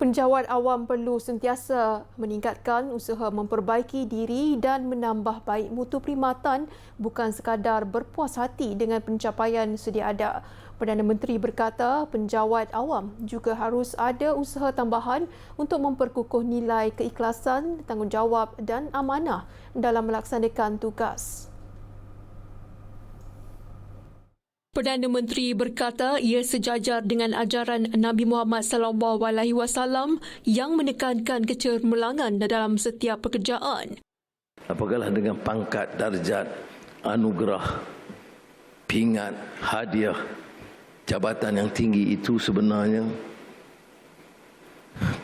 Penjawat awam perlu sentiasa meningkatkan usaha memperbaiki diri dan menambah baik mutu perkhidmatan bukan sekadar berpuas hati dengan pencapaian sedia ada. Perdana Menteri berkata penjawat awam juga harus ada usaha tambahan untuk memperkukuh nilai keikhlasan, tanggungjawab dan amanah dalam melaksanakan tugas. Perdana Menteri berkata ia sejajar dengan ajaran Nabi Muhammad sallallahu alaihi wasallam yang menekankan kecermelangan dalam setiap pekerjaan. Apakah dengan pangkat, darjat, anugerah, pingat, hadiah, jabatan yang tinggi itu sebenarnya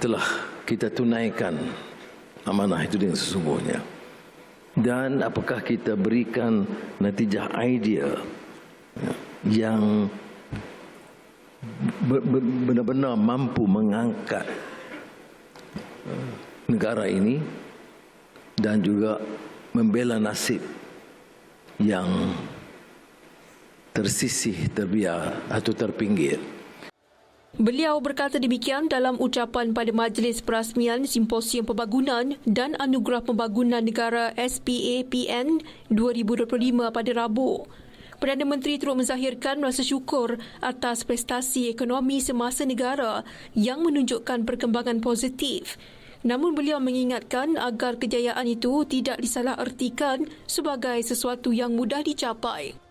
telah kita tunaikan amanah itu dengan sesungguhnya. Dan apakah kita berikan natijah idea yang benar-benar mampu mengangkat uh, negara ini dan juga membela nasib yang tersisih, terbiar atau terpinggir. Beliau berkata demikian dalam ucapan pada majlis perasmian Simposium Pembangunan dan Anugerah Pembangunan Negara SPAPN 2025 pada Rabu. Perdana Menteri turut menzahirkan rasa syukur atas prestasi ekonomi semasa negara yang menunjukkan perkembangan positif. Namun beliau mengingatkan agar kejayaan itu tidak disalahertikan sebagai sesuatu yang mudah dicapai.